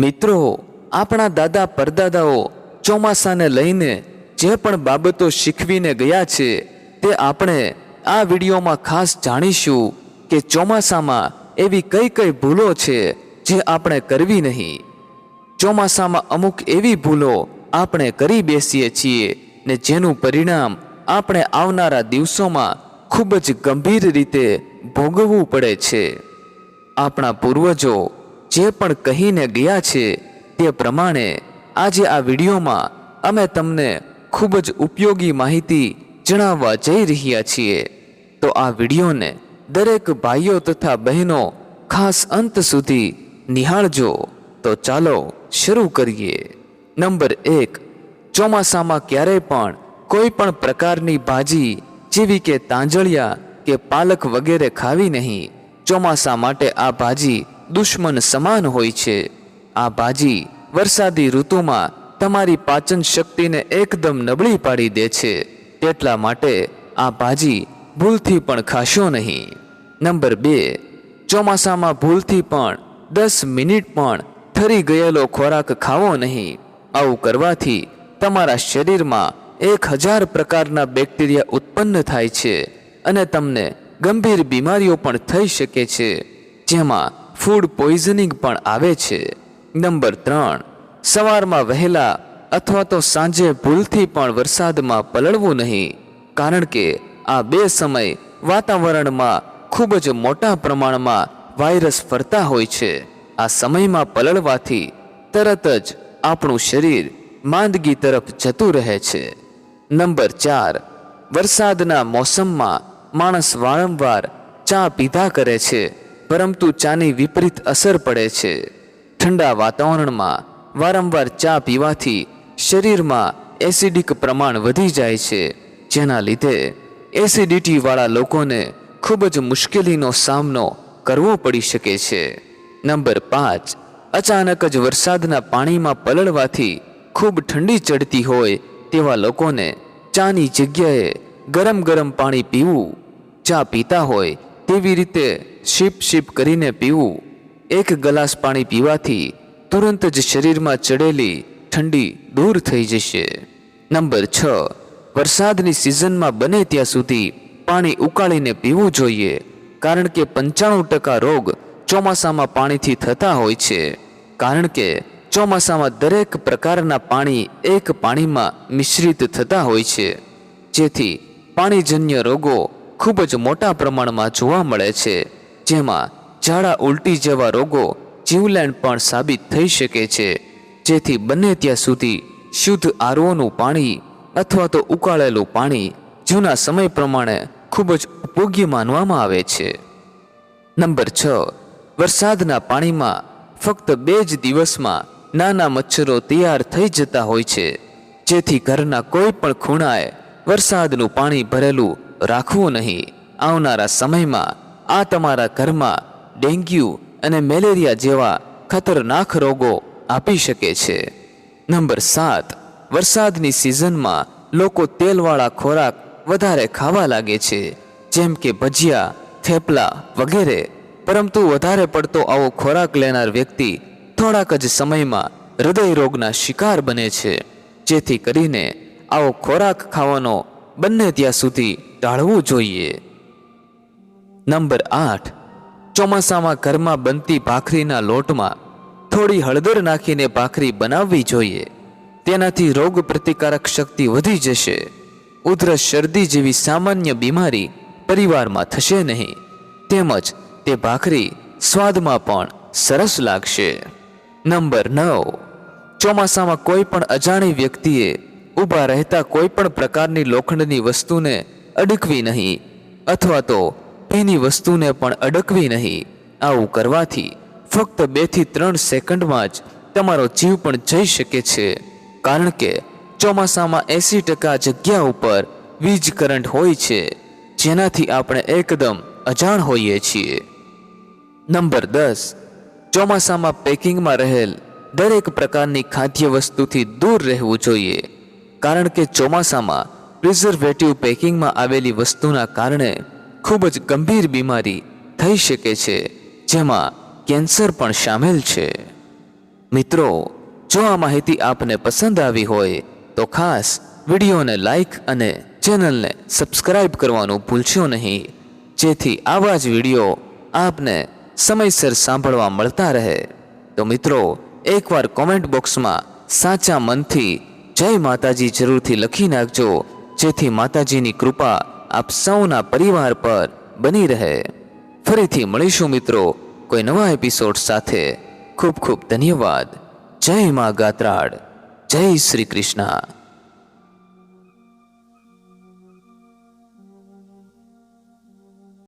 મિત્રો, આપણા દાદા પરદાદાઓ ચોમાસાને લઈને જે પણ બાબતો શીખવીને ગયા છે, તે આપણે આ વિડીયોમાં ખાસ જાણીશું કે ચોમાસામાં એવી કઈ કઈ ભૂલો છે જે આપણે કરવી નહીં. ચોમાસામાં અમુક એવી ભૂલો આપણે કરી બેસીએ છીએ ને જેનું પરિણામ આપણે આવનારા દિવસોમાં ખૂબ જ ગંભીર રીતે ભોગવવું પડે છે. આપણા પૂર્વજો જે પણ કહીને ગયા છે તે પ્રમાણે આજે આ વિડીયોમાં અમે તમને ખૂબ જ ઉપયોગી માહિતી જણાવવા જઈ રહ્યા છીએ. તો આ વિડીયોને દરેક ભાઈઓ તથા બહેનો ખાસ અંત સુધી નિહાળજો. તો ચાલો શરૂ કરીએ. નંબર એક, ચોમાસામાં ક્યારેય પણ કોઈ પણ પ્રકારની ભાજી, જેવી કે તાંજળિયા કે પાલક વગેરે ખાવી નહીં. ચોમાસા માટે આ ભાજી દુશ્મન સમાન હોય છે. આ ભાજી વરસાદી ઋતુમાં તમારી પાચન શક્તિને એકદમ નબળી પાડી દે છે. તેટલા માટે આ ભાજી ભૂલથી પણ ખાશો નહીં. નંબર બે, ચોમાસામાં ભૂલથી પણ દસ મિનિટ પણ ઠરી ગયેલો ખોરાક ખાવો નહીં. આવું કરવાથી તમારા શરીરમાં એક હજાર પ્રકારના બેક્ટેરિયા ઉત્પન્ન થાય છે અને તમને ગંભીર બીમારીઓ પણ થઈ શકે છે. જેમાં ફૂડ પોઈઝનિંગ પણ આવે છે. નંબર ત્રણ, સવારમાં વહેલા અથવા તો સાંજે ભૂલથી પણ વરસાદમાં પલળવું નહીં, કારણ કે આ બે સમય વાતાવરણમાં ખૂબ જ મોટા પ્રમાણમાં વાયરસ ફરતા હોય છે. આ સમયમાં પલળવાથી તરત જ આપણું શરીર માંદગી તરફ જતું રહે છે. નંબર ચાર, વરસાદના મોસમમાં માણસ વારંવાર ચા પીધા કરે છે. પરંતુ ચાની વિપરીત અસર પડે છે. ઠંડા વાતાવરણમાં વારંવાર ચા પીવાથી શરીરમાં એસિડિક પ્રમાણ વધી જાય છે, જેના લીધે એસિડિટીવાળા લોકોને ખૂબ જ મુશ્કેલીનો સામનો કરવો પડી શકે છે. નંબર પાંચ, અચાનક જ વરસાદના પાણીમાં પલળવાથી ખૂબ ઠંડી ચડતી હોય તેવા લોકોને ચાની જગ્યાએ ગરમ ગરમ પાણી પીવું, ચા પીતા હોય તેવી રીતે શીપ શીપ કરીને પીવું. એક ગ્લાસ પાણી પીવાથી તુરંત જ શરીરમાં ચડેલી ઠંડી દૂર થઈ જશે. નંબર છ. વરસાદની સિઝનમાં બને ત્યાં સુધી પાણી ઉકાળીને પીવું જોઈએ, કારણ કે પંચાણું ટકા રોગ ચોમાસામાં પાણીથી થતા હોય છે. કારણ કે ચોમાસામાં દરેક પ્રકારના પાણી એક પાણીમાં મિશ્રિત થતા હોય છે. જેથી પાણીજન્ય રોગો ખૂબ જ મોટા પ્રમાણમાં જોવા મળે છે, જેમાં ઝાડા ઉલટી જેવા રોગો જીવલેણ પણ સાબિત થઈ શકે છે, જેથી બને ત્યાં સુધી શુદ્ધ આરઓનું પાણી અથવા તો ઉકાળેલું પાણી જૂના સમય પ્રમાણે ખૂબ જ ઉપયોગી માનવામાં આવે છે. નંબર છ, વરસાદના પાણીમાં ફક્ત બે જ દિવસમાં નાના મચ્છરો તૈયાર થઈ જતા હોય છે, જેથી ઘરના કોઈ પણ ખૂણાએ વરસાદનું પાણી ભરેલું રાખવું નહીં. આવનારા સમયમાં આ તમારા ઘરમાં ડેન્ગ્યુ અને મેલેરિયા જેવા ખતરનાક રોગો આપી શકે છે. નંબર સાત, વરસાદની સિઝનમાં લોકો તેલવાળા ખોરાક વધારે ખાવા લાગે છે, જેમ કે ભજીયા, થેપલા વગેરે. પરંતુ વધારે પડતો આવો ખોરાક લેનાર વ્યક્તિ થોડાક જ સમયમાં હૃદય રોગના શિકાર બને છે. જેથી કરીને આવો ખોરાક ખાવાનો બંને ત્યાં સુધી ટાળવું જોઈએ. નંબર આઠ. ચોમાસામાં ઘરમાં બનતી ભાખરીના લોટમાં થોડી હળદર નાખીને ભાખરી બનાવવી જોઈએ. તેનાથી રોગ પ્રતિકારક શક્તિ વધી જશે. ઉધરસ શરદી જેવી સામાન્ય બીમારી પરિવારમાં થશે નહીં. તેમજ તે ભાખરી સ્વાદમાં પણ સરસ લાગશે. નંબર નવ. ચોમાસામાં કોઈ પણ અજાણી વ્યક્તિએ ઊભા રહેતા કોઈ પણ પ્રકારની લોખંડની વસ્તુને અડકવી નહીં, અથવા તો તેની વસ્તુને પણ અડકવી નહીં. આવું કરવાથી ફક્ત બેથી ત્રણ સેકન્ડમાં જ તમારો જીવ પણ જઈ શકે છે. કારણ કે ચોમાસામાં એંસી ટકા જગ્યા ઉપર વીજ કરંટ હોય છે, જેનાથી આપણે એકદમ અજાણ હોઈએ છીએ. નંબર દસ. ચોમાસામાં પેકિંગમાં રહેલ દરેક પ્રકારની ખાદ્ય વસ્તુથી દૂર રહેવું જોઈએ. કારણ કે ચોમાસામાં પ્રિઝર્વેટિવ પેકિંગમાં આવેલી વસ્તુના કારણે ખૂબ જ ગંભીર બીમારી થઈ શકે છે, જેમાં કેન્સર પણ સામેલ છે. મિત્રો, જો આ માહિતી આપને પસંદ આવી હોય, તો ખાસ વિડીયોને લાઈક અને ચેનલને સબસ્ક્રાઇબ કરવાનું ભૂલશો નહીં, જેથી આવા જ વીડિયો આપને સમયસર સાંભળવા મળતા રહે. તો મિત્રો, એકવાર કોમેન્ટ બોક્સમાં સાચા મનથી જય માતાજી જરૂરથી લખી નાખજો જેથી માતાજીની કૃપા આપ સૌના પરિવાર પર બની રહે. ફરીથી મળીશું મિત્રો કોઈ નવા એપિસોડ સાથે. ખૂબ ખૂબ ધન્યવાદ. જય મા ગાત્રાડ જય શ્રી કૃષ્ણ.